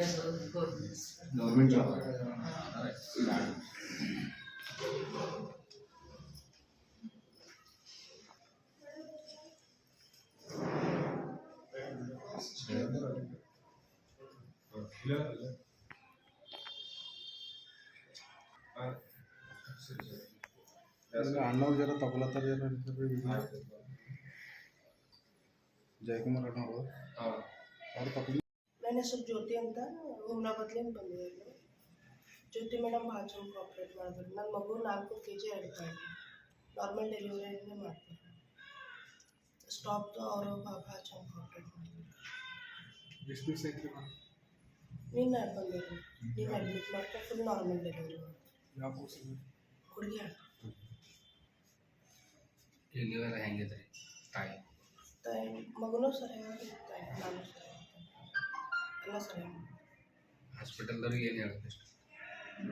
ಅವ್ರಿಗೆ ನಡೆಯೋದು government government job ಅಣ್ಣವ್ರು ಜರ ತಗೊಳತ್ತಾರ ಜರ ಜಯಕುಮಾರ್ ಅಣ್ಣವರು ಅವ್ರು ತಗೊಂಡು ನನ್ನ ಹೆಸರು ಜ್ಯೋತಿ ಅಂತ ಹುಮ್ನಾಬಾದ್ಲಿಂದ ಬಂದಿದ್ದೀನಿ ಜ್ಯೋತಿ ಮೇಡಮ್ ಭಾಳ ಚಂದ ಕಾಪ್ರೇಟ್ ಮಾಡಿದ್ರು ನನ್ನ ಮಗು ನಾಲ್ಕು ಕೆ ಜಿ ಇರ್ತಾರೆ ನಾರ್ಮಲ್ ಡೆಲಿವರಿನೇ ಮಾಡ್ತಾರೆ ಸ್ಟಾಪ್ದು ಅವರು ಭಾಳ ಭಾಳ ಚಂದ ಕಾಪ್ರೇಟ್ ಮಾಡಿದ್ರು ಎಷ್ಟು ದಿವಸ ಐತ್ರಿ ನಿನ್ನೆ ಬಂದಿದ್ರು ನೀನು ಅಡ್ಮಿಟ್ ಮಾಡ್ಕೊಂಡು ಫುಲ್ ನಾರ್ಮಲ್ ಡೆಲಿವರಿ ಯಾವ ಕೋರ್ಸ್ ಹುಡುಗಿ ಆಟ ಡೆಲಿವರಿ ಹೆಂಗಿದ್ರಿ ತಾಯಿ ತಾಯಿ ಮಗನೂ ಸರಿಯಾಗಿ ತಾಯಿ ನಾನು ಸರಿಯಾಗಿ ಎಲ್ಲ ಹಾಸ್ಪಿಟಲ್ದವ್ರಿಗೆ ಏನು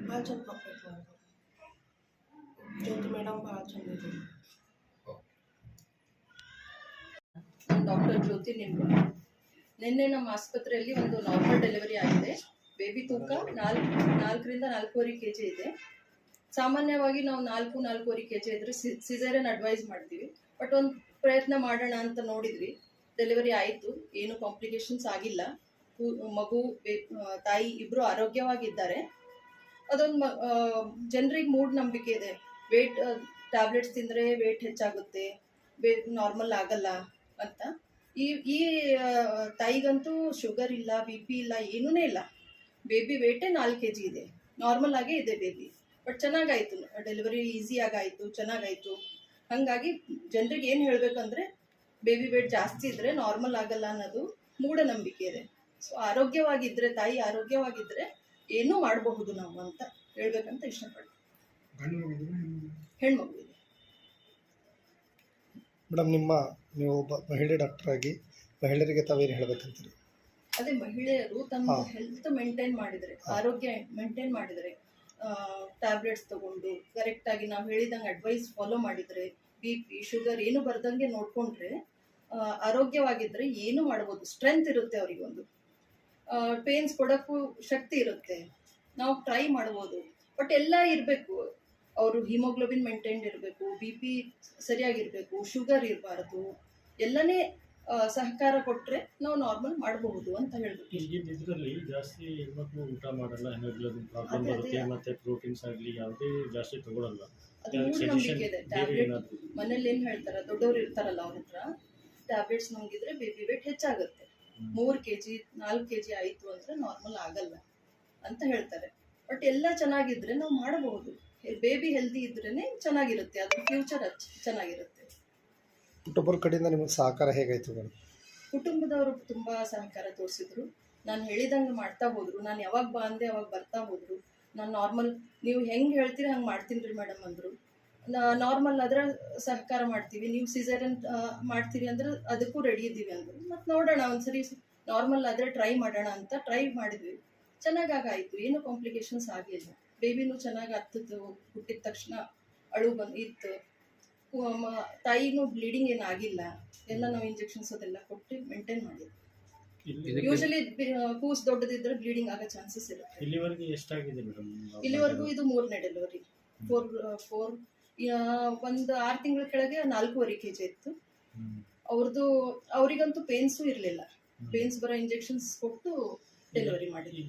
ಭಾಳ ಚಂದ ಜ್ಯೋತಿ ಮೇಡಮ್ ಭಾಳ ಚಂದ ಡಾಕ್ಟರ್ ಜ್ಯೋತಿ ನಿಮ್ಮ ನಿನ್ನೆ ನಮ್ಮ ಆಸ್ಪತ್ರೆಯಲ್ಲಿ ಒಂದು ನಾರ್ಮಲ್ ಡೆಲಿವರಿ ಆಗಿದೆ. ಬೇಬಿ ತೂಕ ನಾಲ್ಕು ನಾಲ್ಕರಿಂದ ನಾಲ್ಕೂವರೆ ಕೆ ಜಿ ಇದೆ. ಸಾಮಾನ್ಯವಾಗಿ ನಾವು ನಾಲ್ಕು ನಾಲ್ಕೂವರೆ ಕೆ ಜಿ ಇದ್ರೆ ಸಿಸೇರಿಯನ್ ಅಡ್ವೈಸ್ ಮಾಡ್ತೀವಿ. ಬಟ್ ಒಂದು ಪ್ರಯತ್ನ ಮಾಡೋಣ ಅಂತ ನೋಡಿದ್ವಿ. ಡೆಲಿವರಿ ಆಯಿತು. ಏನು ಕಾಂಪ್ಲಿಕೇಶನ್ಸ್ ಆಗಿಲ್ಲ. ಮಗು ತಾಯಿ ಇಬ್ಬರು ಆರೋಗ್ಯವಾಗಿದ್ದಾರೆ. ಅದೊಂದು ಜನರಿಗೆ ಮೂಢನಂಬಿಕೆ ಇದೆ. ವೇಟ್ ಟ್ಯಾಬ್ಲೆಟ್ಸ್ ತಿಂದರೆ ವೇಟ್ ಹೆಚ್ಚಾಗುತ್ತೆ ಬೇ ನಾರ್ಮಲ್ ಆಗಲ್ಲ ಅಂತ. ಈ ಈ ತಾಯಿಗಂತೂ ಶುಗರ್ ಇಲ್ಲ, ಬಿ ಪಿ ಇಲ್ಲ ಏನೂ ಇಲ್ಲ. ಬೇಬಿ ವೇಟೇ ನಾಲ್ಕು ಕೆ ಜಿ ಇದೆ. ನಾರ್ಮಲ್ ಆಗೇ ಇದೆ ಬೇಬಿ. ಬಟ್ ಚೆನ್ನಾಗಾಯಿತು. ಡೆಲಿವರಿ ಈಸಿಯಾಗಿ ಆಯಿತು ಚೆನ್ನಾಗಾಯಿತು. ಹಾಗಾಗಿ ಜನರಿಗೆ ಏನು ಹೇಳಬೇಕಂದ್ರೆ, ಬೇಬಿ ವೇಟ್ ಜಾಸ್ತಿ ಇದ್ದರೆ ನಾರ್ಮಲ್ ಆಗಲ್ಲ ಅನ್ನೋದು ಮೂಢನಂಬಿಕೆ ಇದೆ. ಸೊ ಆರೋಗ್ಯವಾಗಿದ್ರೆ ತಾಯಿ ಆರೋಗ್ಯವಾಗಿದ್ರೆ ಏನೂ ಮಾಡಬಹುದು ನಾವು ಅಂತ ಹೇಳ್ಬೇಕಂತ ಇಷ್ಟಪಡ್ತೀವಿ ಮೇಡಮ್ ನಿಮ್ಮ ನೀವು ಒಬ್ಬ ಮಹಿಳೆ ಡಾಕ್ಟರ್ ಆಗಿ ಮಹಿಳೆಯರಿಗೆ ತಾವೇನು ಹೇಳ್ಬೇಕಂತೀರಿ? ಅದೇ ಮಹಿಳೆಯರು ತಮ್ಮ ಹೆಲ್ತ್ ಮೇಂಟೈನ್ ಮಾಡಿದರೆ ಆರೋಗ್ಯ ಮೇಂಟೈನ್ ಮಾಡಿದರೆ ಟ್ಯಾಬ್ಲೆಟ್ಸ್ ತಗೊಂಡು ಕರೆಕ್ಟಾಗಿ ನಾವು ಹೇಳಿದಂಗೆ ಅಡ್ವೈಸ್ ಫಾಲೋ ಮಾಡಿದರೆ ಬಿ ಪಿ ಶುಗರ್ ಏನು ಬರ್ದಂಗೆ ನೋಡಿಕೊಂಡ್ರೆ ಆರೋಗ್ಯವಾಗಿದ್ದರೆ ಏನು ಮಾಡ್ಬೋದು. ಸ್ಟ್ರೆಂತ್ ಇರುತ್ತೆ ಅವರಿಗೊಂದು. ಪೇನ್ಸ್ ಕೊಡೋಕ್ಕೂ ಶಕ್ತಿ ಇರುತ್ತೆ. ನಾವು ಟ್ರೈ ಮಾಡ್ಬೋದು. ಬಟ್ ಎಲ್ಲ ಇರಬೇಕು. ಅವರು ಹಿಮೋಗ್ಲೋಬಿನ್ ಮೇಂಟೈನ್ ಇರಬೇಕು ಬಿ ಪಿ ಸರಿಯಾಗಿರಬೇಕು ಶುಗರ್ ಇರಬಾರ್ದು. ಎಲ್ಲನೇ ಸಹಕಾರ ಕೊಟ್ಟರೆ ನಾವು ನಾರ್ಮಲ್ ಮಾಡಬಹುದು ಅಂತ ಹೇಳ್ಬಿಟ್ಟು ಈಗಿನ ಇದರಲ್ಲಿ ಜಾಸ್ತಿ ಹೆಣ್ಮಕ್ಳು ಊಟ ಮಾಡಲ್ಲ ಹೆಮೋಗ್ಲೋಬಿನ್ ಪ್ರಾಬ್ಲಮ್ ಬರುತ್ತೆ ಮತ್ತೆ ಪ್ರೋಟೀನ್ಸ್ ಆಗಲಿ ಯಾವುದೇ ಜಾಸ್ತಿ ತಗೊಳಲ್ಲ. ಅದು ಅದಕ್ಕೆ ಮೂಢನಂಬಿಕೆ ಇದೆ. ಟ್ಯಾಬ್ಲೆಟ್ ಏನಾದ್ರು? ಮನೇಲಿ ಏನ್ ಹೇಳ್ತಾರೆ? ದೊಡ್ಡವ್ರು ಇರ್ತಾರಲ್ಲ ಅವ್ರ ಹತ್ರ. ಟ್ಯಾಬ್ಲೆಟ್ಸ್ ನುಂಗಿದ್ರೆ ಬೇಬಿ ವೇಟ್ ಹೆಚ್ಚಾಗುತ್ತೆ. ಮೂರು ಕೆ ಜಿ ನಾಲ್ಕು ಕೆ ಜಿ ಆಯಿತು ಅಂದರೆ ನಾರ್ಮಲ್ ಆಗಲ್ಲ ಅಂತ ಹೇಳ್ತಾರೆ. ಬಟ್ ಎಲ್ಲ ಚೆನ್ನಾಗಿದ್ರೆ ನಾವು ಮಾಡಬಹುದು. ಬೇಬಿ ಹೆಲ್ದಿ ಇದ್ರೇ ಚೆನ್ನಾಗಿರುತ್ತೆ. ಅದ್ರ ಫ್ಯೂಚರ್ ಚೆನ್ನಾಗಿರುತ್ತೆ. ಕುಟುಂಬದ ಕಡೆಯಿಂದ ನಿಮಗೆ ಸಹಕಾರ ಹೇಗಾಯ್ತು ಮೇಡಮ್? ಕುಟುಂಬದವರು ತುಂಬ ಸಹಕಾರ ತೋರಿಸಿದ್ರು. ನಾನು ಹೇಳಿದಂಗೆ ಮಾಡ್ತಾ ಹೋದ್ರು. ನಾನು ಯಾವಾಗ ಬಾ ಅಂದೆ ಅವಾಗ ಬರ್ತಾ ಹೋದ್ರು. ನಾನು ನಾರ್ಮಲ್ ನೀವು ಹೆಂಗೆ ಹೇಳ್ತೀರಿ ಹಂಗೆ ಮಾಡ್ತೀನಿ ರೀ ಮೇಡಮ್ ಅಂದರು. ನಾರ್ಮಲ್ ಆದ್ರೆ ಸಹಕಾರ ಮಾಡ್ತೀವಿ. ನೀವು ಸಿಸೇರಿಯನ್ ಮಾಡ್ತೀರಿ ಅಂದ್ರೆ ಅದಕ್ಕೂ ರೆಡಿ ಇದ್ದೀವಿ ಅಂದರು. ಮತ್ತೆ ನೋಡೋಣ ಒಂದ್ಸರಿ ನಾರ್ಮಲ್ ಆದ್ರೆ ಟ್ರೈ ಮಾಡೋಣ ಅಂತ ಟ್ರೈ ಮಾಡಿದ್ವಿ. ಚೆನ್ನಾಗಾಗಾಯಿತು. ಏನು ಕಾಂಪ್ಲಿಕೇಶನ್ಸ್ ಆಗಿಲ್ಲ. ಬೇಬಿನೂ ಚೆನ್ನಾಗಿ ಹತ್ತಿತ್ತು. ಹುಟ್ಟಿದ ತಕ್ಷಣ ಅಳು ಬಂದು ಇತ್ತು. ತಾಯಿನೂ ಬ್ಲೀಡಿಂಗ್ ಏನು ಆಗಿಲ್ಲ. ಎಲ್ಲ ನಾವು ಇಂಜೆಕ್ಷನ್ಸ್ ಅದೆಲ್ಲ ಕೊಟ್ಟು ಮೇಂಟೈನ್ ಮಾಡಿದ್ವಿ. ಯೂಶಲಿ ಕೂಸ್ ದೊಡ್ಡದಿದ್ರೆ ಬ್ಲೀಡಿಂಗ್ ಆಗೋ ಚಾನ್ಸಸ್ ಇರುತ್ತೆ. ಇಲ್ಲಿವರೆಗೆ ಎಷ್ಟಾಗಿದೆ ಮೇಡಮ್ ಇಲ್ಲಿವರೆಗೂ ಇದು ಮೂರನೇ ಡೆಲಿವರಿ ಫೋರ್ ಫೋರ್ ಒಂದು ಆರ್ ತಿಂಗಳ ಕೆಳಗೆ ನಾಲ್ಕೂವರೆ ಕೆ ಜಿ ಇತ್ತು ಅವ್ರದ್ದು ಅವರಿಗಂತೂ ಪೇನ್ಸು ಇರಲಿಲ್ಲ. ಪೇನ್ಸ್ ಬರೋ ಇಂಜೆಕ್ಷನ್ಸ್ ಕೊಟ್ಟು ಡೆಲಿವರಿ ಮಾಡಿದ್ವಿ